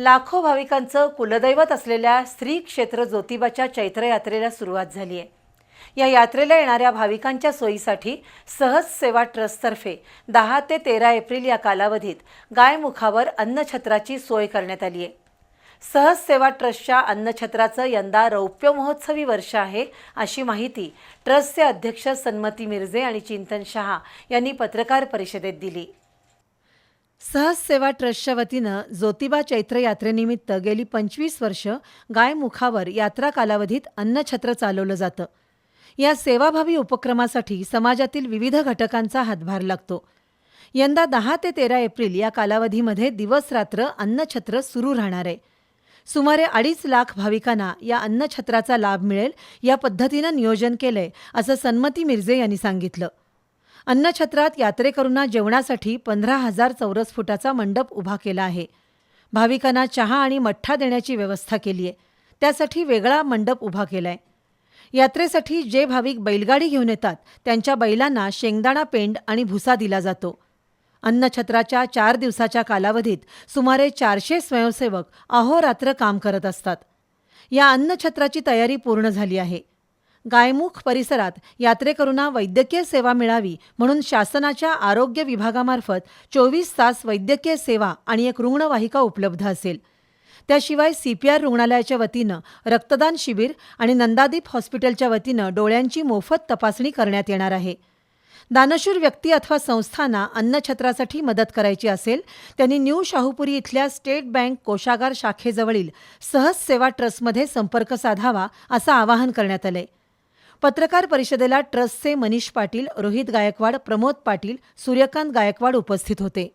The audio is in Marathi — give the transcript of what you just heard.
लाखो भाविकांचं कुलदैवत असलेल्या श्री क्षेत्र ज्योतिबाच्या चैत्र यात्रेला सुरुवात झाली आहे. या यात्रेला येणाऱ्या भाविकांच्या सोयीसाठी सहज सेवा ट्रस्टतर्फे दहा ते तेरा एप्रिल या कालावधीत गायमुखावर अन्नछत्राची सोय करण्यात आली आहे. सहज सेवा ट्रस्टच्या अन्नछत्राचं यंदा रौप्य महोत्सवी वर्ष आहे अशी माहिती ट्रस्टचे अध्यक्ष सन्मती मिर्झे आणि चिंतन शहा यांनी पत्रकार परिषदेत दिली. सहज सेवा ट्रस्टच्या वतीनं ज्योतिबा चैत्र यात्रेनिमित्त गेली पंचवीस वर्ष गायमुखावर यात्रा कालावधीत अन्नछत्र चालवलं जातं. या सेवाभावी उपक्रमासाठी समाजातील विविध घटकांचा हातभार लागतो. यंदा दहा ते तेरा एप्रिल या कालावधीमध्ये दिवसरात्र अन्नछत्र सुरू राहणार आहे. सुमारे अडीच लाख भाविकांना या अन्नछत्राचा लाभ मिळेल या पद्धतीनं नियोजन केलंय असं सन्मती मिर्जे यांनी सांगितलं. अन्नछत्रात यात्रेकरूंना जेवणासाठी पंधरा हजार चौरस फुटाचा मंडप उभा केला आहे. भाविकांना चहा आणि मठ्ठा देण्याची व्यवस्था केली आहे. त्यासाठी वेगळा मंडप उभा केलाय. यात्रेसाठी जे भाविक बैलगाडी घेऊन येतात त्यांच्या बैलांना शेंगदाणा पेंड आणि भुसा दिला जातो. अन्नछत्राच्या चार दिवसाच्या कालावधीत सुमारे चारशे स्वयंसेवक अहोरात्र काम करत असतात. या अन्नछत्राची तयारी पूर्ण झाली आहे. गायमुख परिसरात यात्रेकरूंना वैद्यकीय सेवा मिळावी म्हणून शासनाच्या आरोग्य विभागामार्फत चोवीस तास वैद्यकीय सेवा आणि एक रुग्णवाहिका उपलब्ध असेल. त्याशिवाय सी पी आर रुग्णालयाच्या वतीनं रक्तदान शिबिर आणि नंदादीप हॉस्पिटलच्या वतीनं डोळ्यांची मोफत तपासणी करण्यात येणार आहे. दानशूर व्यक्ती अथवा संस्थांना अन्नछत्रासाठी मदत करायची असेल त्यांनी न्यू शाहूपुरी इथल्या स्टेट बँक कोषागार शाखेजवळील सहज सेवा ट्रस्टमध्ये संपर्क साधावा असं आवाहन करण्यात आलंय. पत्रकार परिषदेला ट्रस्टचे मनीष पाटील रोहित गायकवाड प्रमोद पाटील सूर्यकांत गायकवाड उपस्थित होते.